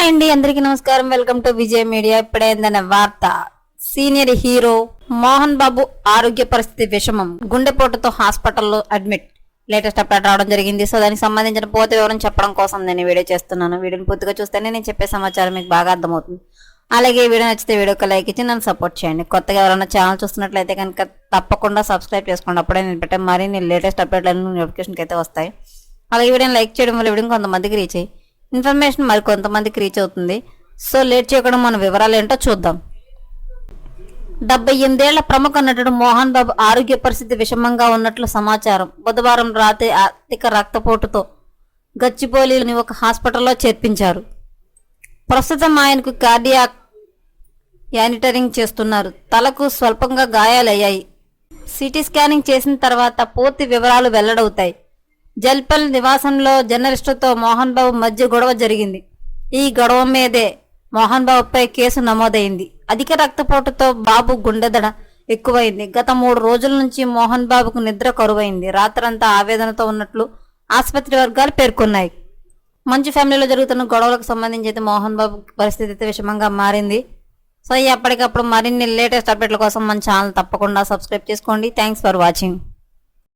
Hi అండి అందరికీ నమస్కారం. వెల్కమ్ టు విజయ్ మీడియా ఇప్పుడైందనే వార్త. సీనియర్ హీరో మోహన్ బాబు ఆరోగ్య పరిస్థితి విషమం. గుండెపోటుతో హాస్పిటల్లో అడ్మిట్. లేటెస్ట్ అప్డేట్ రావడం జరిగింది. సో దానికి సంబంధించిన పూర్తి వివరం చెప్పడం కోసం నేను వీడియో చేస్తున్నాను. వీడియోని పూర్తిగా చూస్తేనే నేను చెప్పే సమాచారం మీకు బాగా అర్థమవుతుంది. అలాగే వీడియో నచ్చితే వీడియోకి లైక్ ఇచ్చి నన్ను సపోర్ట్ చేయండి. కొత్తగా ఎవరైనా ఛానల్ చూస్తున్నట్లయితే కనుక తప్పకుండా సబ్స్క్రైబ్ చేసుకోండి. అప్పుడే నేను పెట్టే మరి నేను లేటెస్ట్ అప్డేట్లను నోటిఫికేషన్కి అయితే వస్తాయి. అలాగే వీడియోని లైక్ చేయడం వల్ల వీడియో కొంతమందికి రీచ్ అయ్యి ఇన్ఫర్మేషన్ మరి కొంతమందికి రీచ్ అవుతుంది. సో లేట్ చేయకుండా మన వివరాలు ఏంటో చూద్దాం. డెబ్బై ఎనిమిదేళ్ళ ప్రముఖ నటుడు మోహన్ బాబు ఆరోగ్య పరిస్థితి విషమంగా ఉన్నట్లు సమాచారం. బుధవారం రాత్రి అధిక రక్తపోటుతో గచ్చిబౌలిలోని ఒక హాస్పిటల్లో చేర్పించారు. ప్రస్తుతం ఆయనకు కార్డియాక్ యానిటరింగ్ చేస్తున్నారు. తలకు స్వల్పంగా గాయాలయ్యాయి. సిటీ స్కానింగ్ చేసిన తర్వాత పూర్తి వివరాలు వెల్లడవుతాయి. జల్పల్ నివాసంలో జర్నలిస్టుతో మోహన్ బాబు మధ్య గొడవ జరిగింది. ఈ గొడవ మీదే మోహన్ బాబుపై కేసు నమోదైంది. అధిక రక్తపోటుతో బాబు గుండెదడ ఎక్కువైంది. గత మూడు రోజుల నుంచి మోహన్ బాబుకు నిద్ర కరువైంది. రాత్రంతా ఆవేదనతో ఉన్నట్లు ఆసుపత్రి వర్గాలు పేర్కొన్నాయి. మంచి ఫ్యామిలీలో జరుగుతున్న గొడవలకు సంబంధించి అయితే మోహన్ బాబు పరిస్థితి అయితే విషమంగా మారింది. సో ఎప్పటికప్పుడు మరిన్ని లేటెస్ట్ అప్డేట్ల కోసం మన ఛానల్ తప్పకుండా సబ్స్క్రైబ్ చేసుకోండి. Thanks for watching.